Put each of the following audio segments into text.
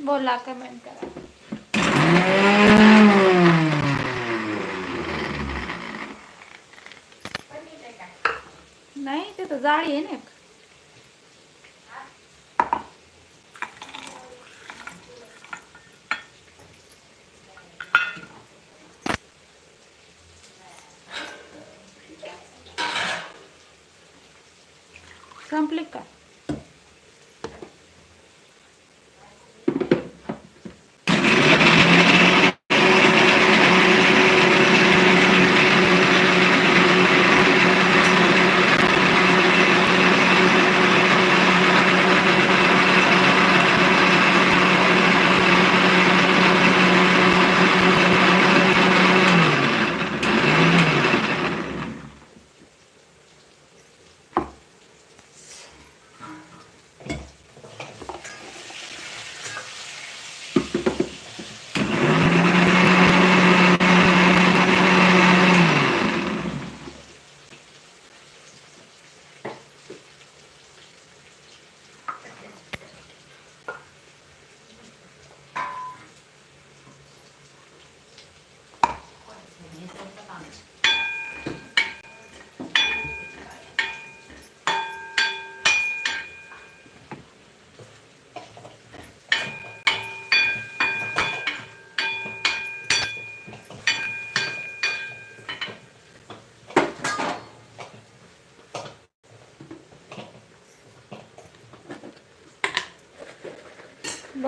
बोला कमेंट करा. नाही ते तर जाळी आहे ना एक. संपली का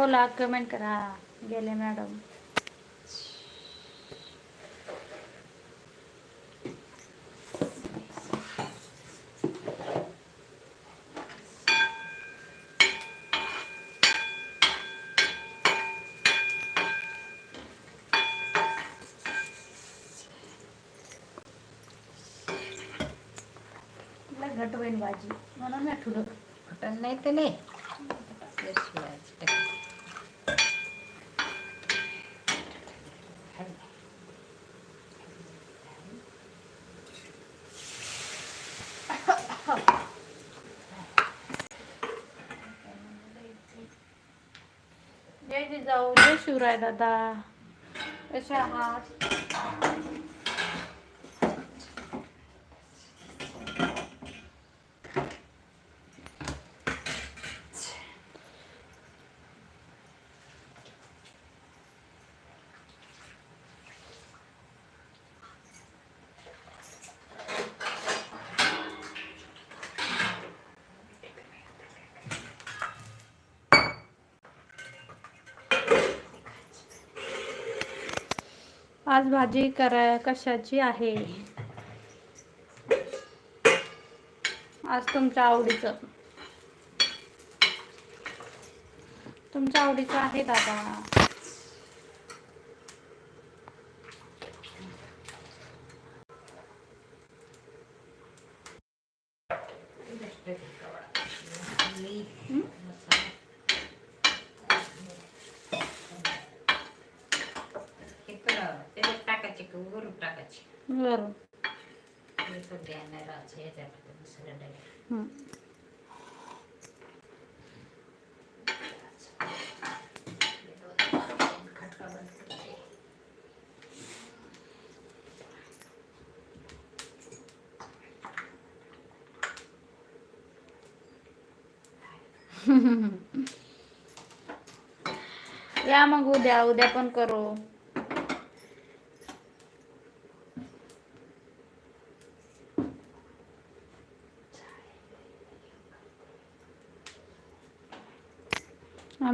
बोला कमेंट करा. गेले मॅडम घट होईन भाजी म्हणून मी ठुलं. फुटण नाही तर नाही. जाऊ जय शिवराय दादा. कसे आहात? आज भाजी करा कशाची आहे? आज तुमच्या आवडीचं. तुमच्या आवडीचं आहे दादा त्याच्यात टाकायचे का वरून टाकायचे बरं हे पण द्यायला राहायचं याच्यात दुसऱ्या डब्यात हं. खटका बंद करते. या मग उद्या उद्या पण करू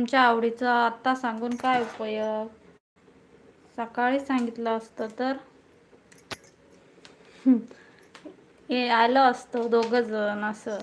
तुमच्या आवडीचं आत्ता सांगून काय उपयोग? सकाळी सांगितलं असतं तर? हे आलं असतं दोघं जण असं.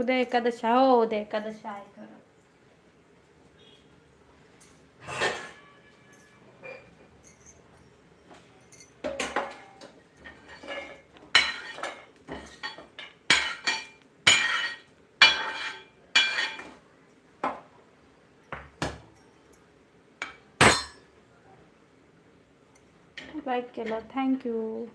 उद्या एकादशी हो उद्या एकादशी आहे खरं. लाईक केलं. थँक्यू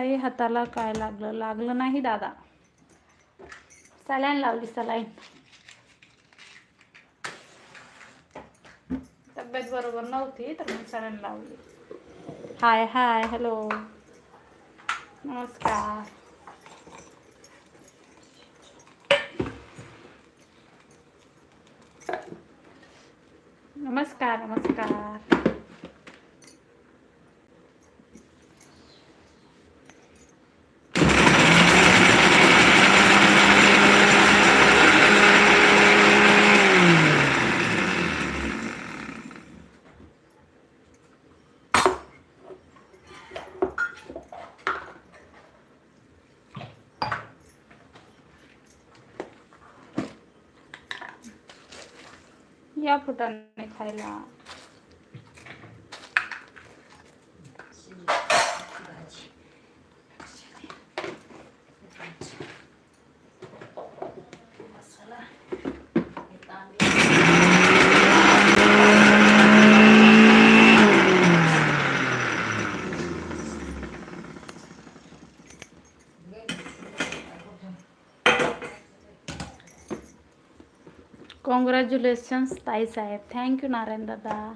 ताई हाताला काय लागलं? लागलं नाही दादा. सलाईन लावली सलाईन. तब्येत बरोबर नव्हती तर मग सलाईन लावली. Hi hi hello. नमस्कार. नमस्कार नमस्कार या फुटाने खायला भाजी मसाला हे तांदूळ कॉंग्रॅच्युलेशन्स ताईसाहेब थँक्यू नारायण दादा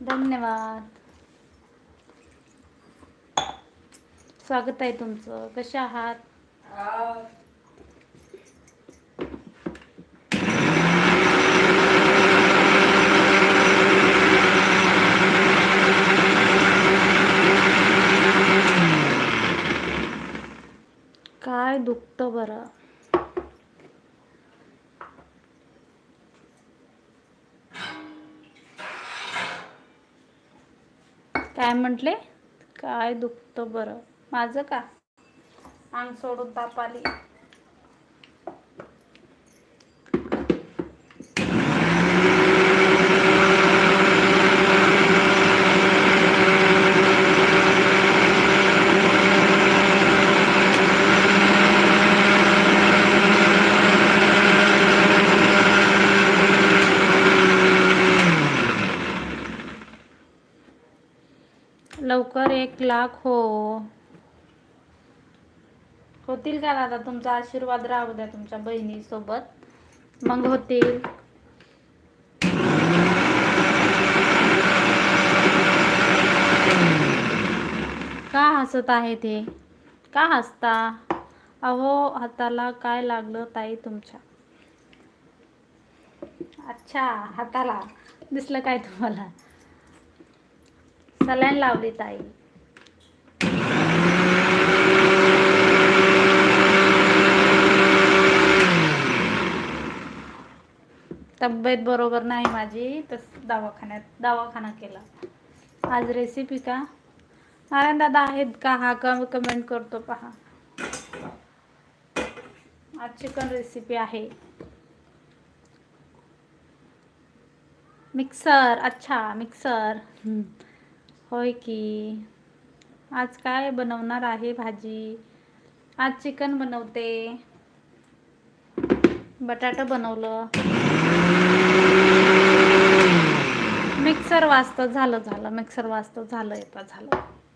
धन्यवाद. स्वागत आहे तुमचं. कसे आहात? काय दुखतं बरं? काय म्हटले? काय दुखतं बरं? माझं का? अंग सोडून ताप आली. लवकर एक लाख हो. होतील का दादा? तुमचा आशीर्वाद राहू द्या तुमच्या बहिणीसोबत. मग होतील. का हसत आहे ते? का हसता? अहो हाताला काय लागलं ताई तुमच्या? अच्छा हाताला. दिसलं काय तुम्हाला? सलाईन लावली ताई. तब्येत बरोबर नाही माझी तर दवाखान्यात दवाखाना केला. आज रेसिपी का? नारायण दादा आहेत का? हा कम कमेंट करतो पहा. आज चिकन रेसिपी आहे. मिक्सर अच्छा मिक्सर होय की. आज काय बनवणार आहे भाजी? आज चिकन बनवते. बटाटा बनवलं. मिक्सर वाजतं झालं झालं. मिक्सर वाजतं झालं येतं झालं.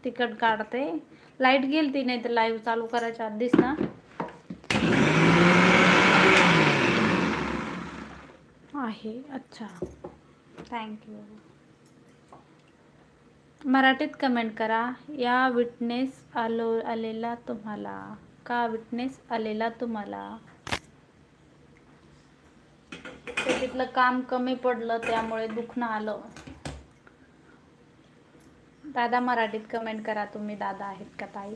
तिखट काढते. लाइट गेली ती नाही तर लाईव्ह चालू करायच्या आधीच ना आहे. अच्छा. थँक्यू मराठीत कमेंट करा. या विटनेस आलो आलेला तुम्हाला. का विटनेस आलेला तुम्हाला? तिथलं काम कमी पडलं त्यामुळे दुखणं आलं. दादा मराठीत कमेंट करा. तुम्ही दादा आहेत का ताई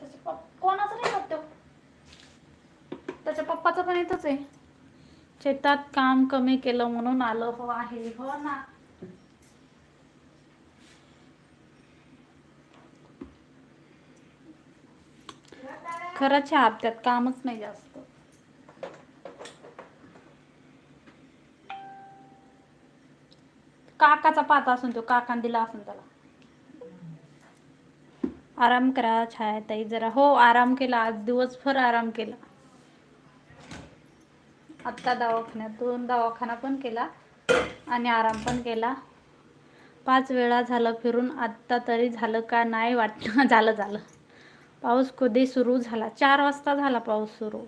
त्याच्या पप- कोणाचं नाही खात तो? त्याच्या पप्पाचं पण इथंच आहे. शेतात काम कमी केलं म्हणून आलं हो आहे. हो ना. खरंच ह्या हप्त्यात कामच नाही जास्त. काकाचा पाता असून तो काकान दिला असून त्याला. आराम करा छायाताई. जरा हो आराम केला. आज दिवसभर आराम केला. आत्ता दवाखान्यातून दवाखाना पण केला आणि आराम पण केला. पाच वेळा झालं फिरून आत्ता तरी झालं का नाही वाटलं झालं झालं. पाऊस कधी सुरू झाला? चार वाजता झाला पाऊस सुरू.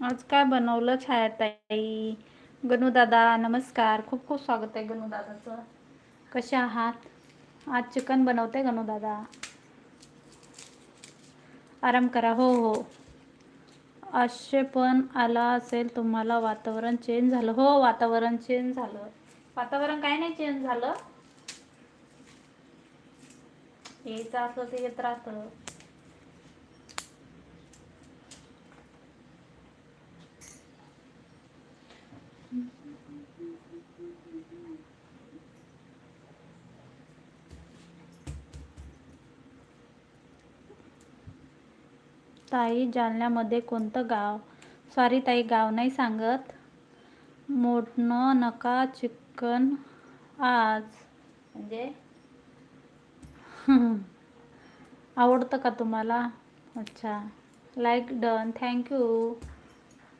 आज काय बनवलं छायाताई? गणू दादा नमस्कार. खूप खूप स्वागत आहे गणू दादाचं कसे आहात? आज चिकन बनवते गणू दादा आराम करा. हो हो. असे पण आला असेल तुम्हाला वातावरण चेंज झालं. हो वातावरण चेंज झालं. वातावरण काय नाही चेंज झालं? यायचं असं ते येत राहतं. ताई जालन्यामध्ये कोणतं गाव? सॉरी ताई गाव नाही सांगत. मोडणं नका चिकन आज. म्हणजे? आवडतं का तुम्हाला? अच्छा. Like done thank you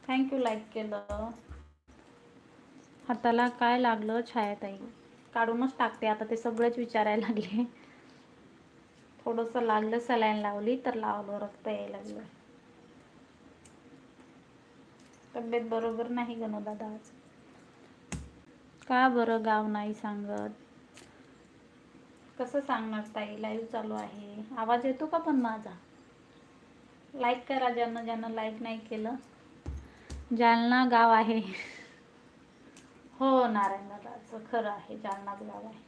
thank you like केलं. हाताला काय लागलं? छायाताई. काढूनच टाकते. आता ते सगळेच विचारायला लागले. थोडंसं लागलं सलाईन लावली तर लावलं रक्त यायला लागलं. तब्येत बरोबर नाही गणू दादा आज? का बरं गाव नाही सांगत? कसं सांगणार ताई? लाईव्ह चालू आहे. आवाज येतो का पण माझा? लाईक करा ज्यानं ज्यांना लाईक नाही केलं. जालना गाव आहे. हो नारायण दादाचं खरं आहे जालनाच गाव आहे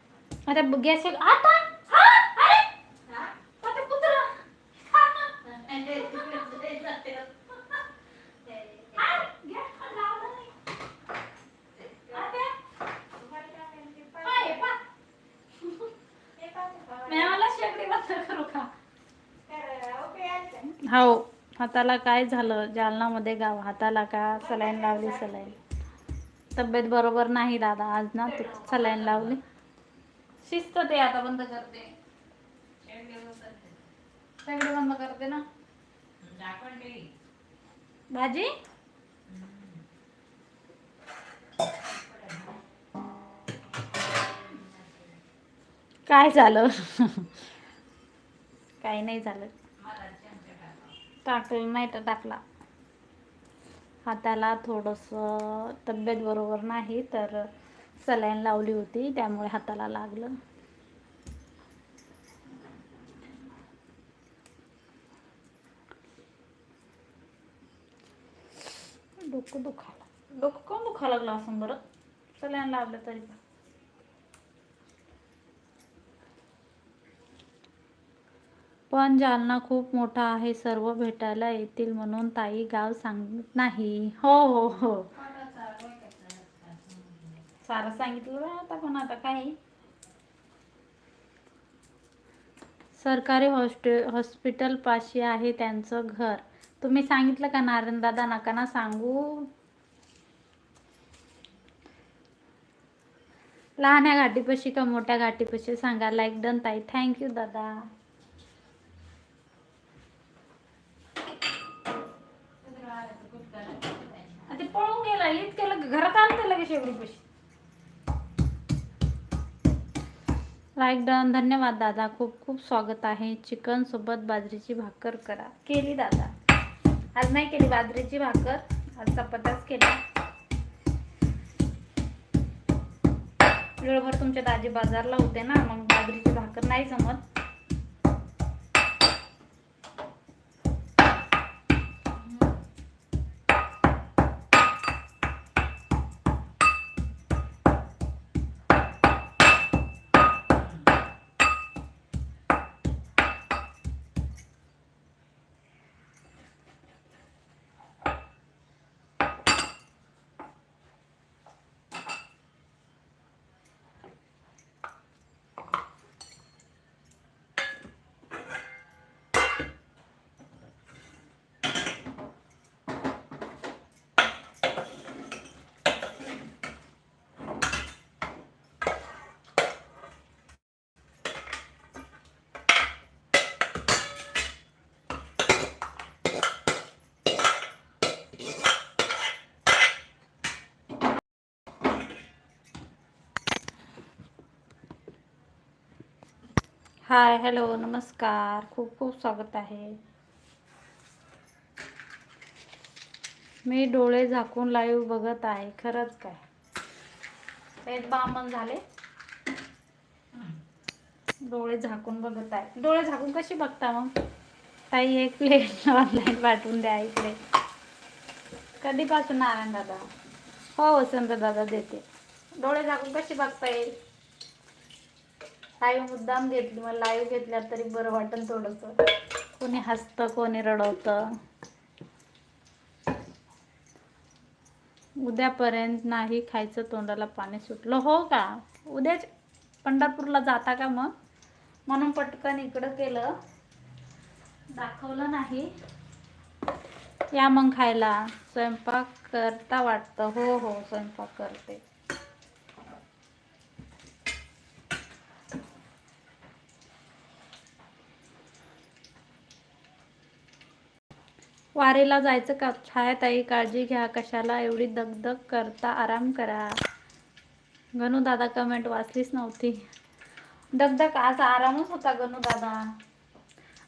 अरे गॅस आता. गॅस. आता? हो? हाताला काय झालं? जालनामध्ये गाव हाताला का सलाईन लावली सलाईन? तब्येत बरोबर नाही दादा. आज ना तू सलाईन लावली. शिस्त ते आता बंद करते. सगळे बंद करते ना. भाजी? काय झालं? काही नाही झालं. टाकलं नाही तर टाकला हाताला थोडंसं तब्येत बरोबर नाही तर सलाईन लावली होती त्यामुळे हाताला लागलं. डोकं दुखायला डोकं कोण दुखायला लागलं असं बरं? सलाईन लावलं तरी पण. पण जालना खूप मोठा आहे सर्व भेटायला येतील म्हणून ताई गाव सांगत नाही. हो हो हो. सारं सांगितलं आता पण आता काय? सरकारी हॉस्टे हॉस्पिटल पाशी आहे त्यांचं घर. तुम्ही सांगितलं का नारायण दादा नका ना सांगू? लहान्या घाटीपाशी का मोठ्या घाटीपाशी सांगा लाईक डन ताई. थँक्यू दादा. ते पळून गेला इतके घरात आणते लगेच एवढी पशी लाईक डन. धन्यवाद दादा. खूप खूप स्वागत आहे. चिकन सोबत बाजरीची भाकर करा. केली दादा. आज नाही केली बाजरीची भाकर. आज चपात्याच केल्या. वेळभर तुमच्या दाजी बाजारला होते ना मग बाजरीची भाकर नाही जमत. हाय हॅलो नमस्कार. खूप खूप स्वागत आहे. मी डोळे झाकून लाईव्ह बघत आहे. खरंच काय? पेट बामन झाले. डोळे झाकून बघत आहे. डोळे झाकून कशी बघता मग? ताई एक प्लेट ऑनलाईन पाठवून द्या इकडे. कधीपासून नारायण दादा? हो वसंत दादा देते. डोळे झाकून कशी बघता येईल? लाईव्ह मुद्दाम घेतली मग लाईव्ह घेतल्या तरी बरं वाटेल थोडंसं. कोणी हसतं कोणी रडवतं. उद्यापर्यंत नाही खायचं तोंडाला पाणी सुटलं. हो का? उद्याच पंढरपूरला जाता का मग? म्हणून पटकन इकडं केलं. दाखवलं नाही. या मग खायला. स्वयंपाक करता वाटतं. हो हो स्वयंपाक करते. वारेला जायचं का? छायाताई काळजी घ्या. कशाला एवढी दगदग करता? आराम करा. गणू दादा कमेंट वाचलीच नव्हती. दगदग आज आरामच होता गणू दादा.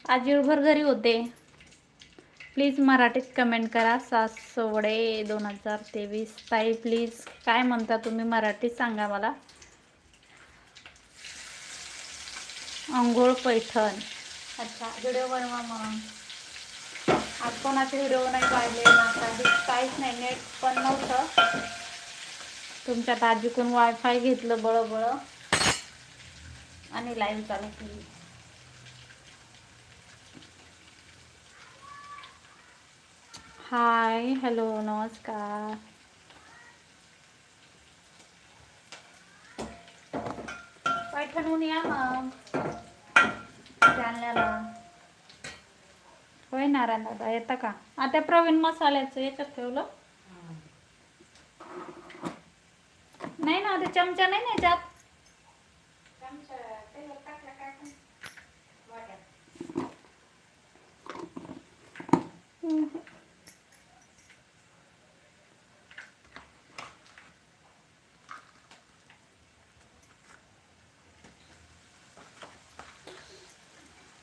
आज जीवभर घरी होते. प्लीज मराठीत कमेंट करा. सासवडे दोन हजार तेवीस. ताई प्लीज काय म्हणता तुम्ही? मराठीत सांगा मला. अंघोळ पैठण. अच्छा व्हिडिओ बनवा मग आज कोणाचे व्हिडिओ नाही पाहिले ना काही काहीच नाही नेट पण नव्हतं. तुमच्या दाजीकडून वायफाय घेतलं बळ बळ आणि लाईव्ह चालू केली. हाय हॅलो नमस्कार. पैठणून या मग. जालन्याला होय नारायण दादा येतं का? आता प्रवीण मसाल्याचं याच्यात ठेवलं. नाही ना ते चमचा नाही ना याच्यात?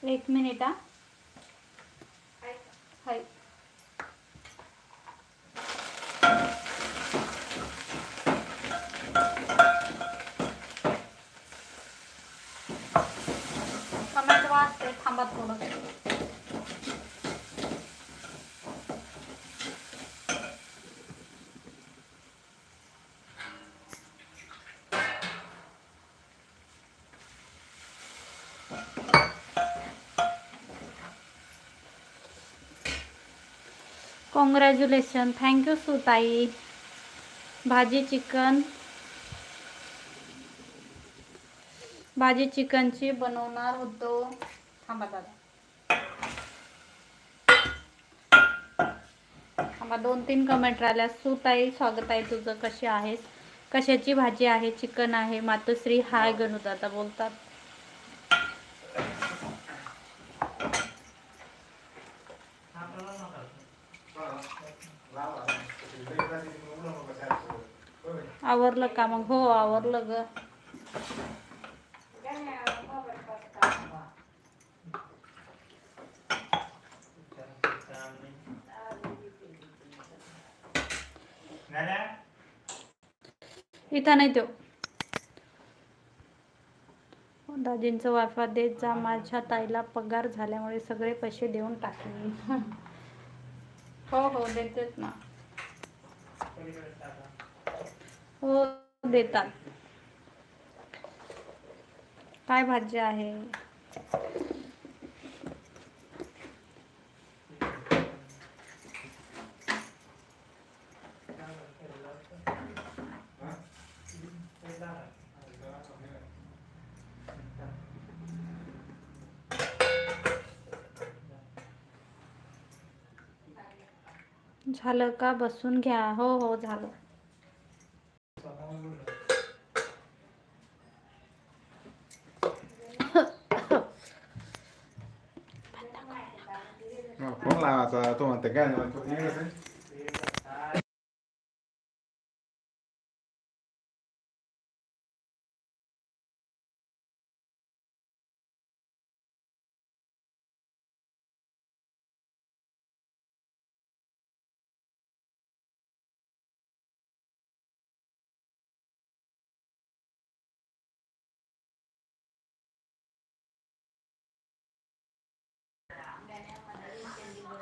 एक मिनिट हा हाय कमेंट वाचते थांबा थोडं कॉंग्रॅच्युलेशन थँक्यू सुताई भाजी चिकन भाजी चिकनची बनवणार होतो. थांबा दादा. थांबा दोन तीन कमेंट राहिल्या. सुताई स्वागत आहे तुझं. कशी आहेस? कशाची भाजी आहे? चिकन आहे. मातोश्री हाय गणू दादा बोलतात आपल्याला नका. आवरलं का मग? हो आवरलं ग. इथं नाही तो. दाजींचं वाफा देत जा माझ्या ताईला पगार झाल्यामुळे सगळे पैसे देऊन टाकले हो हो देतेच ना. हो देतात. काय भाजी आहे? झालं का? बसून घ्या. हो हो झालं. लावायचा तो म्हणते काय नाही म्हणतो हे कसं?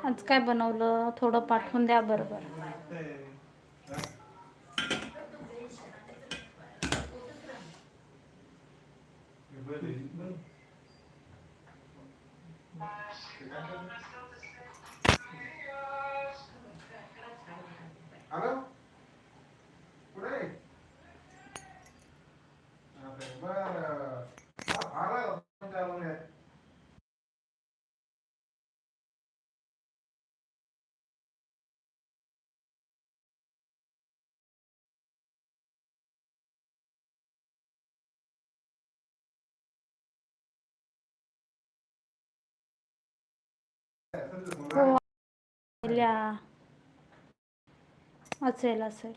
आज काय बनवलं? थोडं पाठवून द्या बरोबर. बरं असेल असेल.